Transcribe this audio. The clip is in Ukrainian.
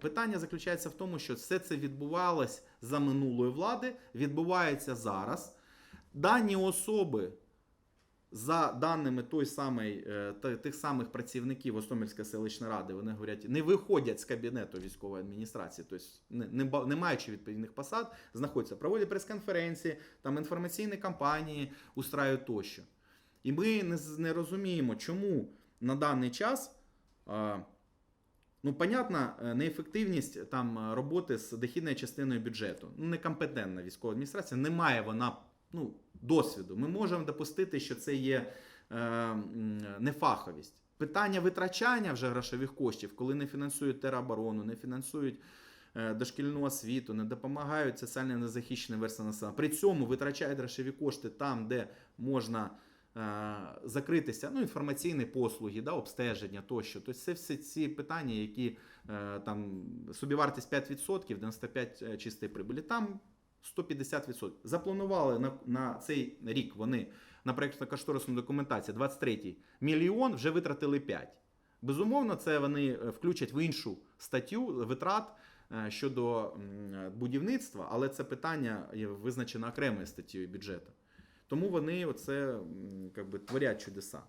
Питання заключається в тому, що все це відбувалось за минулої влади, відбувається зараз. Дані особи, за даними той самий, е, тих самих працівників Остомельської селищної ради, вони говорять, не виходять з кабінету військової адміністрації, тобто не, не, не маючи відповідних посад, знаходяться, проводять прес-конференції, там інформаційні кампанії устраюють тощо. І ми не, не розуміємо, чому на даний час. Е, Ну, понятно, е, неефективність там е, роботи з дохідною частиною бюджету. Ну, некомпетентна військова адміністрація, не має вона ну, досвіду. Ми можемо допустити, що це є е, нефаховість. Питання витрачання вже грошових коштів, коли не фінансують тероборону, не фінансують е, дошкільну освіту, не допомагають соціально незахищеним верствам населення. При цьому витрачають грошові кошти там, де можна е, закритися, ну, інформаційні послуги, да, обстеження тощо. Тобто це всі ці питання, які е, там собівартість 5%, 95% чистої прибулі. Там 150%. Запланували на, на цей рік вони на проєктно-кошторисну документацію 23 мільйон, вже витратили 5. Безумовно, це вони е, включать в іншу статтю витрат е, щодо будівництва, але це питання визначено окремою статтєю бюджету. Тому вони оце якби творять чудеса.